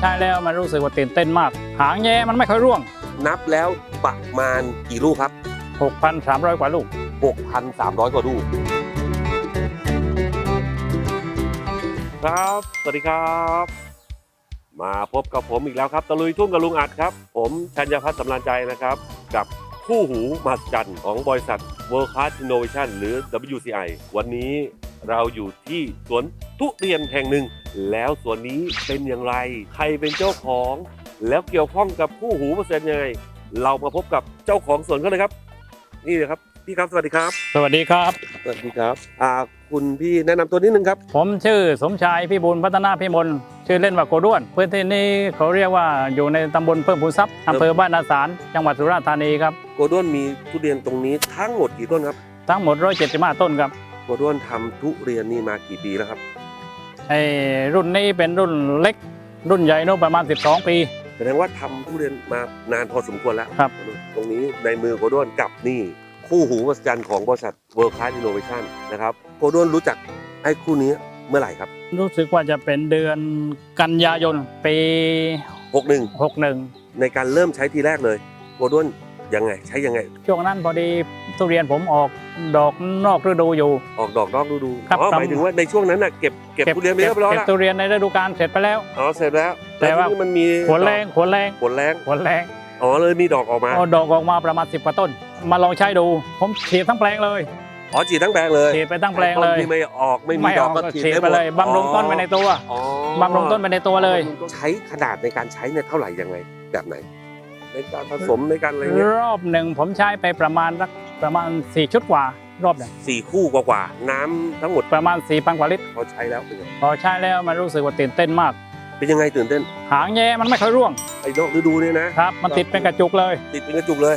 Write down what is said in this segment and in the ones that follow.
ใช้แล้วมันรู้สึกว่าตื่นเต้นมาก หางแย้มันไม่ค่อยร่วง นับแล้วประมาณกี่ลูกครับ 6,300 กว่าลูก 6,300 กว่าลูก ครับ สวัสดีครับ มาพบกับผมอีกแล้วครับ ตะลุยทุ่งกับลุงอัดครับ ผมชัญญพัฒน์สำรานใจนะครับ กับคู่หูมหัศจรรย์ของบริษัท World Class Innovation หรือ WCI วันนี้ เราอยู่ที่สวนทุเรียนแห่งหนึ่ง แล้วสวนนี้เป็นอย่างไร ใครเป็นเจ้าของ แล้วเกี่ยวข้องกับคู่หูเปอร์เซ็นต์ยังไง เรามาพบกับเจ้าของสวนกันเลยครับ นี่เลยครับพี่ครับสวัสดีครับ สวัสดีครับ สวัสดีครับอ่าคุณพี่แนะนำตัวนิดนึงครับ ผมชื่อสมชายพี่บุญพัฒนาพิมลชื่อเล่นว่าโกด้วน พื้นที่นี้เขาเรียกว่าอยู่ในตำบลเพิ่มพูนทรัพย์อำเภอบ้านนาสารจังหวัดสุราษฎร์ธานีครับโกด้วนมีทุเรียนตรงนี้ทั้งหมดกี่ต้นครับ ทั้งหมด 175 ต้นครับ โกด้วนทำทุเรียนนี่มากี่ปีแล้วครับไอ้รุ่นนี้เป็นรุ่นเล็ก รุ่นใหญ่โน้ประมาณ 12 ปี แสดงว่าทำทุเรียนมานานพอสมควรแล้วครับ ตรงนี้ในมือโกด้วนกับนี่คู่หูมหัศจรรย์ของบริษัท World Class Innovation นะครับโกด้วนรู้จักไอ้คู่นี้เมื่อไหร่ครับ รู้สึกว่าจะเป็นเดือนกันยายนปี 61 61 ในการเริ่มใช้ทีแรกเลยโกด้วนยังไงใช้ยังไง ช่วงนั้นพอดี ทุเรียนผมออกดอกนอกฤดูอยู่ ออกดอกนอกฤดูครับอ๋อครับหมายถึงว่าในช่วงนั้นน่ะเก็บเก็บทุเรียนไปเรียบร้อยเก็บแล้วทุเรียนในฤดูกาลเสร็จไปแล้ว อ๋อเสร็จแล้วแต่ว่าล้ทีนี้มันมีผลแรงผลแรงผลแรงผลแรงอ๋อเลยมีดอกออกมาเอาดอกออกมาประมาณ10กว่าต้น มาลองใช้ดู ผมฉีดทั้งแปลงเลยอ๋อฉีดทั้งแปลงเลยฉีดไปทั้งแปลงเลยต้นที่ไม่ออกไม่มีดอกก็ก็ฉีดฉีดได้หไปมดเลยบำรุงต้นไปในตัวอ๋อบำรุงต้นไปในตัวเลย ใช้ขนาดในการใช้เนี่ยเท่าไหร่ยังไงแบบไหนในการผสมในการอะไรเงี้ยรอบหนึ่งผมใช้ไปประมาณสัก ประมาณ 4 ชุดกว่ารอบหนึ่งสี่คู่กว่าๆน้ำทั้งหมดประมาณ4 0 0 0กว่าลิตรพอใช้แล้วเป็นยังไงพอใช้แล้วมันรู้สึกว่าตื่นเต้นมาก เป็นยังไงตื่นเต้นหางแย้มันไม่ค่อยร่วงไอ้ดอกฤดูเนี่ยนะครับ มันติดเป็นกระจุกเลย ติดเป็นกระจุกเลย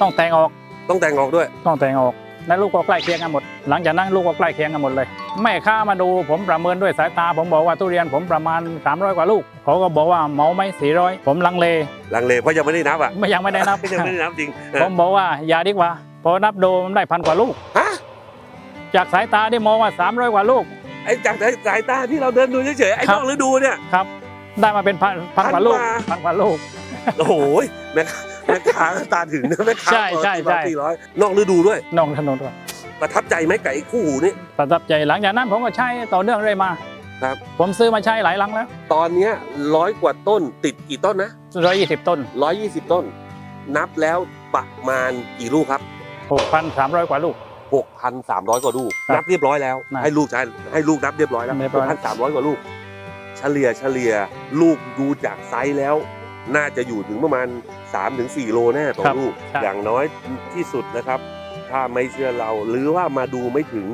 ต้องแต่งออกต้องแต่งออกด้วย ต้องแต่งออกและลูกก็ใกล้เคียงกันหมด หลังจากนั้นลูกก็ใกล้เคียงกันหมดเลยแม่ค้ามาดูผมประเมินด้วยสายตา ผมบอกว่าทุเรียนผมประมาณ 300 กว่าลูก เขาก็บอกว่าเหมาไหม400 ผมลังเลลังเลเพราะยังไม่ได้นับอะ ไม่ยังไม่ได้นับ ยังไม่ได้นับจริง ผมบอกว่าอย่าดีกว่า พอนับดูมันได้พันกว่าลูก ฮะจากสายตาที่มองว่า 300 กว่าลูก ไอ้จากสายตาที่เราเดินดูเฉยๆไอ้ครันบอกฤดูเนี่ย ครับ ได้มาเป็นพันพันกว่าลูกพันกว่าพันกว่าลูกโอ้โหแม่ค้าแม่ค้าตาถึงนะแม่ค้าใช่ใช่ใช่สี่ร้อยนอกฤดูด้วยน้องถนนด้วยประทับใจไหมกับไอ้คู่หูนี่ประทับใจหลังจากนั้นผมก็ใช้ต่อเนื่องเรื่อยมาครับ ผมซื้อมาใช้หลายลังแล้ว ตอนเนี้ยร้อยกว่าต้นติดกี่ต้นนะ120ต้นร้อยยี่สิบต้น นับแล้วประมาณกี่ลูกครับ 6,300 กว่าลูกหกพันสามร้อยกว่าลูกครับนับเรียบร้อยแล้ว นะให้ลูกใช้ให้ลูกนับเรียบร้อยแล้วเรียบหร้กอยพันสามร้อยกว่าลูก เฉลี่ยเฉลี่ยลูกดูจากไซส์แล้ว น่าจะอยู่ถึงประมาณ 3-4ถึง4โลแน่ต่อครับลูกใช่อย่างน้อยที่สุดนะครับ ถ้าไม่เชื่อเราหรือว่ามาดูไม่ถึง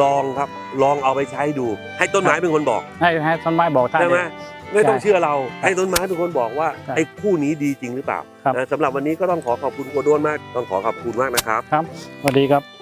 ลองครับ ลองเอาไปใช้ดู ให้ต้นไม้เป็นคนบอกให้ให้ต้นไม้บอกท่านใช่ไหมเอง ไม่ต้องใช่เชื่อเราให้ต้นไม้เป็นคนบอกว่าใช่ไอ้คู่นี้ดีจริงหรือเปล่าครับนะสำหรับวันนี้ก็ต้องขอขอบคุณโกด้วนมากต้องขอขอบคุณมากนะครับครับสวัสดีครับ